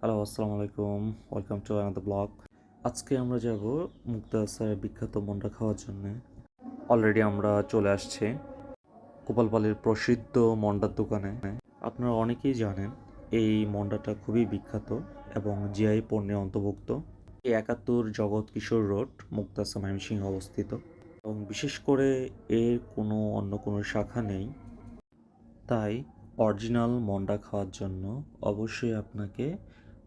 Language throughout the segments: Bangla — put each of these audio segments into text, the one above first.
হ্যালো আসসালামু আলাইকুম ওয়েলকাম টু আনাদার ব্লগ আজকে আমরা যাব মুক্তা স্যারের বিখ্যাত মন্ডা খাওয়ার জন্য। অলরেডি আমরা চলে আসছি গোপালপালের প্রসিদ্ধ মন্ডার দোকানে। আপনারা অনেকেই জানেন, এই মন্ডাটা খুবই বিখ্যাত এবং জিআই পণ্যে অন্তর্ভুক্ত। এই একাত্তর জগৎ কিশোর রোড মুক্তাসা ময়মনসিংহে অবস্থিত। এবং বিশেষ করে এর কোনো অন্য কোনো শাখা নেই। তাই অরিজিনাল মন্ডা খাওয়ার জন্য অবশ্যই আপনাকে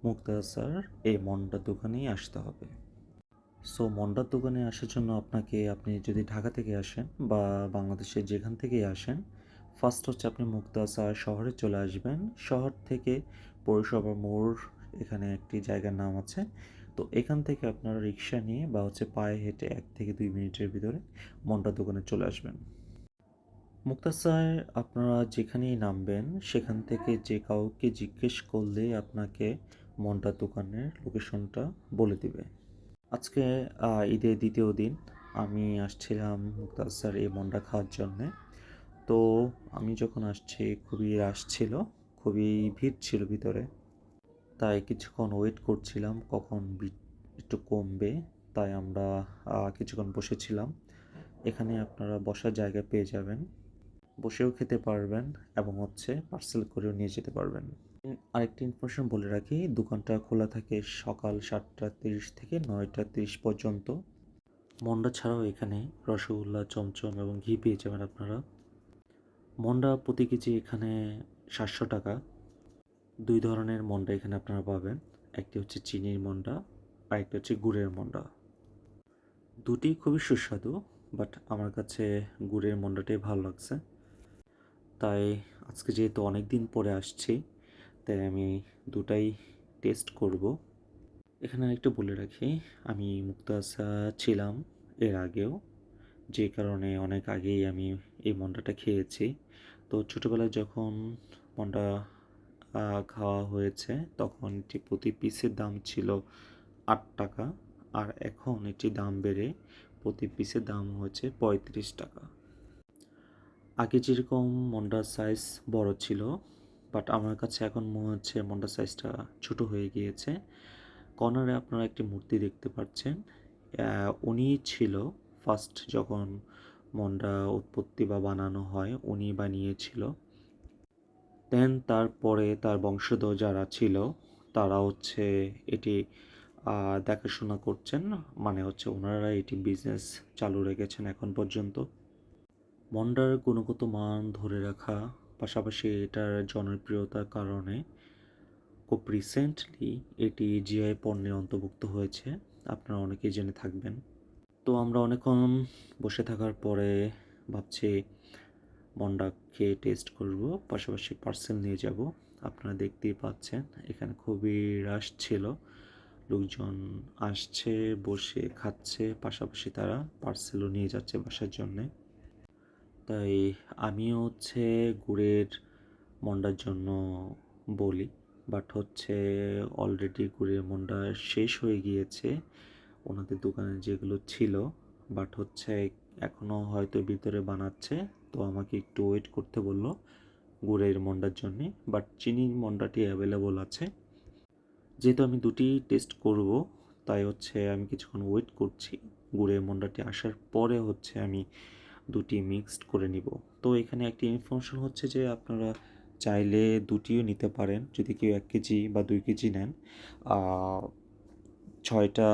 মুক্তাসার এই মন্ডার দোকানেই আসতে হবে। সো মন্ডার দোকানে আসার জন্য আপনাকে, আপনি যদি ঢাকা থেকে আসেন বা বাংলাদেশের যেখান থেকেই আসেন ফার্স্ট হচ্ছে আপনি মুক্তাসার শহরে চলে আসবেন। শহর থেকে পৌরসভা মোড়, এখানে একটি জায়গার নাম আছে। তো এখান থেকে আপনারা রিক্সা নিয়ে বা হচ্ছে পায়ে হেঁটে এক থেকে দুই মিনিটের ভিতরে মন্ডার দোকানে চলে আসবেন। মুক্তাসার আপনারা যেখানেই নামবেন, সেখান থেকে যে কাউকে জিজ্ঞেস করলে আপনাকে মন্ডার দোকানের লোকেশনটা বলে দিবে। আজকে ঈদের দ্বিতীয় দিন, আমি আসছিলাম মুক্তাসার এই মন্ডা খাওয়ার জন্যে। তো আমি যখন আসছি, খুবই রাশ ছিল, খুবই ভিড় ছিল ভিতরে। তাই কিছুক্ষণ ওয়েট করছিলাম, কখন একটু কমবে। তাই আমরা কিছুক্ষণ বসেছিলাম। এখানে আপনারা বসার জায়গা পেয়ে যাবেন। বসেও খেতে পারবেন এবং হচ্ছে পার্সেল করেও নিয়ে যেতে পারবেন। আরেকটি ইনফরমেশন বলে রাখি, দোকানটা খোলা থাকে সকাল সাতটা তিরিশ থেকে নয়টা তিরিশ পর্যন্ত। মন্ডা ছাড়াও এখানে রসগোল্লা, চমচম এবং ঘি পেয়ে যাবেন আপনারা। মন্ডা প্রতি কেজি এখানে সাতশো টাকা। দুই ধরনের মন্ডা এখানে আপনারা পাবেন। একটি হচ্ছে চিনির মন্ডা, আর একটি হচ্ছে গুড়ের মন্ডা। দুটি খুবই সুস্বাদু বাট আমার কাছে গুড়ের মন্ডাটাই ভালো লাগছে। তাই আজকে যেহেতু অনেক দিন পরে আসছি তাই আমি দুটাই টেস্ট করব। এখানে একটু বলে রাখি, আমি মুক্তাসা ছিলাম এর আগেও। যে কারণে অনেক আগেই আমি এই মন্ডাটা খেয়েছি। তো ছোটোবেলায় যখন মন্ডা খাওয়া হয়েছে, তখন এটি প্রতি পিসের দাম ছিল আট টাকা। আর এখন এটি দাম বেড়ে প্রতি পিসের দাম হয়েছে পঁয়ত্রিশ টাকা। আগে যেরকম মন্ডার সাইজ বড় ছিল বাট আমার কাছে এখন মনে হচ্ছে মন্ডার সাইজটা ছোট হয়ে গিয়েছে। কর্নারে আপনারা একটি মূর্তি দেখতে পাচ্ছেন। উনি ছিল ফার্স্ট যখন মন্ডা উৎপত্তি বা বানানো হয়, উনি বানিয়েছিল। দেন তারপরে তার বংশধর যারা ছিল, তারা হচ্ছে এটি দেখাশোনা করছেন। মানে হচ্ছে ওনারা এটি বিজনেস চালু রেখেছেন এখন পর্যন্ত। মন্ডার গুণগত মান ধরে রাখা পাশাপাশি এটার জনপ্রিয়তার কারণে খুব রিসেন্টলি এটি জিআই পণ্যে অন্তর্ভুক্ত হয়েছে। আপনারা অনেকেই জেনে থাকবেন। তো আমরা অনেকক্ষণ বসে থাকার পরে ভাবছি মন্ডা খেয়ে টেস্ট করব, পাশাপাশি পার্সেল নিয়ে যাব। আপনারা দেখতেই পাচ্ছেন, এখানে খুবই রাশ ছিল। লোকজন আসছে, বসে খাচ্ছে, পাশাপাশি তারা পার্সেলও নিয়ে যাচ্ছে বাসার জন্যে। তাই আমিও হচ্ছে গুড়ের মন্ডার জন্য বলি বাট হচ্ছে অলরেডি গুড়ের মন্ডা শেষ হয়ে গিয়েছে। ওনাদের দোকানে যেগুলো ছিল বাট হচ্ছে এখনও হয়তো ভিতরে বানাচ্ছে। তো আমাকে একটু ওয়েট করতে বলল গুড়ের মন্ডার জন্যে বাট চিনির মন্ডাটি অ্যাভেলেবল আছে। যেহেতু আমি দুটি টেস্ট করব, তাই হচ্ছে আমি কিছুক্ষণ ওয়েট করছি। গুড়ের মন্ডাটি আসার পরে হচ্ছে আমি দুটি মিক্সড করে নিব। তো এখানে একটি ইনফরমেশন হচ্ছে যে আপনারা চাইলে দুটিও নিতে পারেন, যদি কেউ এক কেজি বা দুই কেজি নেন। ছয়টা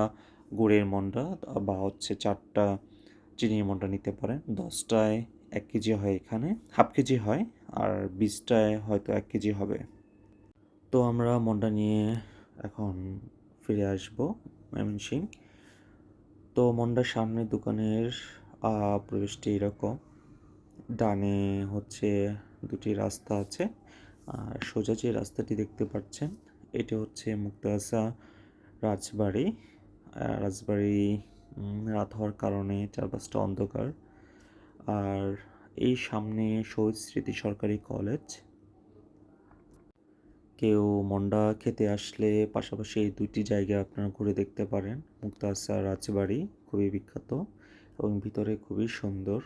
গুড়ের মন্ডা বা হচ্ছে চারটা চিনির মন্ডা নিতে পারেন। দশটায় এক কেজি হয় এখানে, হাফ কেজি হয়, আর বিশটায় হয়তো এক কেজি হবে। তো আমরা মন্ডা নিয়ে এখন ফিরে আসব ময়মনসিং তো মন্ডার সামনে দোকানের পরিবেশটি এরকম। ডানে হচ্ছে দুটি রাস্তা আছে। আর সোজা যে রাস্তাটি দেখতে পাচ্ছেন, এটা হচ্ছে মুক্তাসা রাজবাড়ি। রাজবাড়ি রাত হওয়ার কারণে চারপাশটা অন্ধকার। আর এই সামনে শহীদ স্মৃতি সরকারি কলেজ। কেউ মন্ডা খেতে আসলে পাশাপাশি এই দুটি জায়গা আপনারা ঘুরে দেখতে পারেন মুক্তাসা রাজবাড়ি, খুবই বিখ্যাত। এবং ভিতরে খুবই সুন্দর।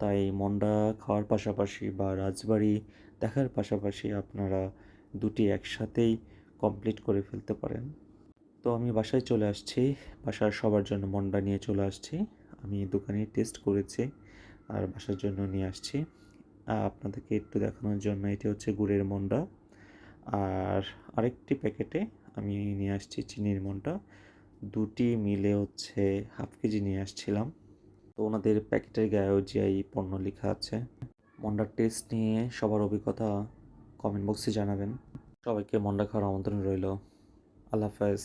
তাই মন্ডা খাওয়ার পাশাপাশি বা রাজবাড়ি দেখার পাশাপাশি আপনারা দুটি একসাথেই কমপ্লিট করে ফেলতে পারেন। তো আমি বাসায় চলে আসছি। বাসার সবার জন্য মন্ডা নিয়ে চলে আসছি। আমি দোকানে টেস্ট করেছি আর বাসার জন্য নিয়ে আসছি। আপনাদেরকে একটু দেখানোর জন্য এটি হচ্ছে গুড়ের মন্ডা। আর আরেকটি প্যাকেটে আমি নিয়ে আসছি চিনির মন্ডা। দুটি মিলে হচ্ছে হাফ কেজি নিয়ে আসছিলাম। তো ওনাদের প্যাকেটের গায়েও জিআই পণ্য লেখা আছে। মন্ডার টেস্ট নিয়ে সবার অভিজ্ঞতা কমেন্ট বক্সে জানাবেন। সবাইকে মন্ডা খাওয়ার আমন্ত্রণ রইল। আল্লাহ হাফেজ।